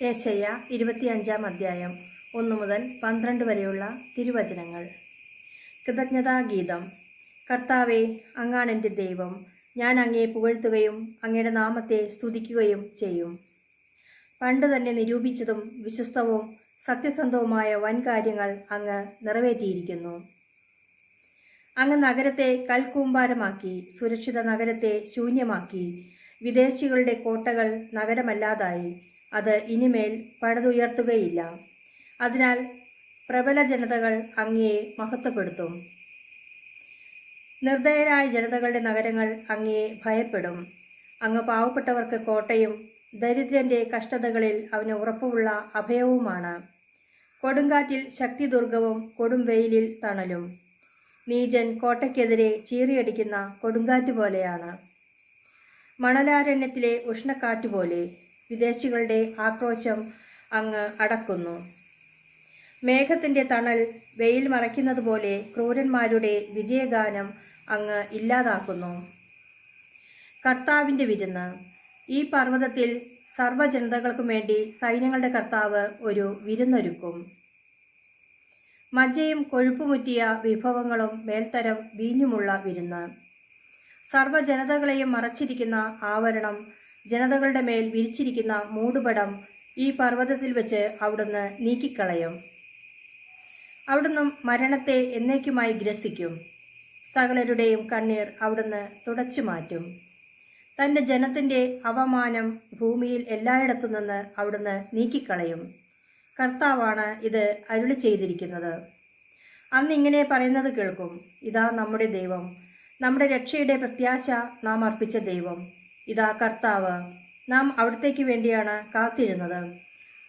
ഏശയ്യ ഇരുപത്തിയഞ്ചാം അധ്യായം ഒന്നു മുതൽ പന്ത്രണ്ട് വരെയുള്ള തിരുവചനങ്ങൾ. കൃതജ്ഞതാഗീതം കർത്താവെ അങ്ങാണെന്റെ ദൈവം. ഞാൻ അങ്ങയെ പുകഴ്ത്തുകയും അങ്ങയുടെ നാമത്തെ സ്തുതിക്കുകയും ചെയ്യും. പണ്ട് തന്നെ നിരൂപിച്ചതും വിശ്വസ്തവും സത്യസന്ധവുമായ വൻകാര്യങ്ങൾ അങ്ങ് നിറവേറ്റിയിരിക്കുന്നു. അങ്ങ് നഗരത്തെ കൽക്കൂമ്പാരമാക്കി സുരക്ഷിത നഗരത്തെ ശൂന്യമാക്കി വിദേശികളുടെ കോട്ടകൾ നഗരമല്ലാതായി അത് ഇനിമേൽ പണിതുയർത്തുകയില്ല അതിനാൽ പ്രബല ജനതകൾ അങ്ങയെ മഹത്വപ്പെടുത്തും. നിർദ്ദയരായ ജനതകളുടെ നഗരങ്ങൾ അങ്ങയെ ഭയപ്പെടും. അങ്ങ് പാവപ്പെട്ടവർക്ക് കോട്ടയും ദരിദ്രന്റെ കഷ്ടതകളിൽ അവന് ഉറപ്പുള്ള അഭയവുമാണ്. കൊടുങ്കാറ്റിൽ ശക്തി ദുർഗവും കൊടും വെയിലിൽ തണലും. നീജൻ കോട്ടയ്ക്കെതിരെ ചീറിയടിക്കുന്ന കൊടുങ്കാറ്റ് പോലെയാണ് മണലാരണ്യത്തിലെ ഉഷ്ണക്കാറ്റുപോലെ വിദേശികളുടെ ആക്രോശം അങ്ങ് അടക്കുന്നു. മേഘത്തിന്റെ തണൽ വെയിൽ മറയ്ക്കുന്നത് പോലെ ക്രൂരന്മാരുടെ വിജയഗാനം അങ്ങ് ഇല്ലാതാക്കുന്നു. കർത്താവിന്റെ വിരുന്ന്. ഈ പർവതത്തിൽ സർവജനതകൾക്കും വേണ്ടി സൈന്യങ്ങളുടെ കർത്താവ് ഒരു വിരുന്നൊരുക്കും. മജ്ജയും കൊഴുപ്പുമുറ്റിയ വിഭവങ്ങളും മേൽത്തരം വീഞ്ഞുമുള്ള വിരുന്ന്. സർവജനതകളെയും മറച്ചിരിക്കുന്ന ആവരണം ജനതകളുടെ മേൽ വിരിച്ചിരിക്കുന്ന മൂടുപടം ഈ പർവതത്തിൽ വെച്ച് അവിടുന്ന് നീക്കിക്കളയും. അവിടുന്ന് മരണത്തെ എന്നേക്കുമായി ഗ്രസിക്കും. സകലരുടെയും കണ്ണീർ അവിടുന്ന് തുടച്ചു മാറ്റും. തന്റെ ജനത്തിന്റെ അവമാനം ഭൂമിയിൽ എല്ലായിടത്തു നിന്ന് അവിടുന്ന് നീക്കിക്കളയും. കർത്താവാണ് ഇത് അരുളി ചെയ്തിരിക്കുന്നത്. അന്ന് ഇങ്ങനെ പറയുന്നത് കേൾക്കും. ഇതാ നമ്മുടെ ദൈവം. നമ്മുടെ രക്ഷയുടെ പ്രത്യാശ നാം അർപ്പിച്ച ദൈവം. ഇതാ കർത്താവ് നാം അവിടത്തേക്ക് വേണ്ടിയാണ് കാത്തിരുന്നത്.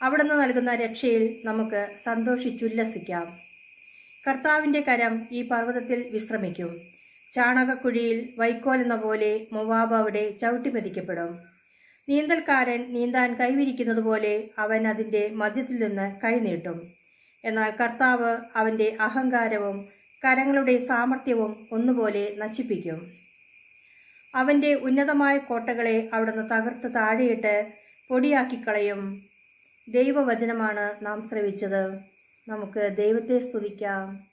അവിടുന്ന് നൽകുന്ന രക്ഷയിൽ നമുക്ക് സന്തോഷിച്ചുല്ലസിക്കാം കർത്താവിന്റെ കരം ഈ പർവതത്തിൽ വിശ്രമിക്കും. ചാണകക്കുഴിയിൽ വൈക്കോൽ എന്ന പോലെ മൊവാബ് അവിടെ ചവിട്ടിമെതിക്കപ്പെടും. നീന്തൽക്കാരൻ നീന്താൻ കൈവിരിക്കുന്നത് പോലെ അവൻ അതിന്റെ മധ്യത്തിൽ നിന്ന് കൈനീട്ടും എന്നാൽ കർത്താവ് അവന്റെ അഹങ്കാരവും കരങ്ങളുടെ സാമർഥ്യവും ഒന്നുപോലെ നശിപ്പിക്കും. അവന്റെ ഉന്നതമായ കോട്ടകളെ അവിടുന്ന് തകർത്ത് താഴെയിട്ട് പൊടിയാക്കിക്കളയും. ദൈവവചനമാണ് നാം ശ്രവിച്ചത്. നമുക്ക് ദൈവത്തെ സ്തുതിക്കാം.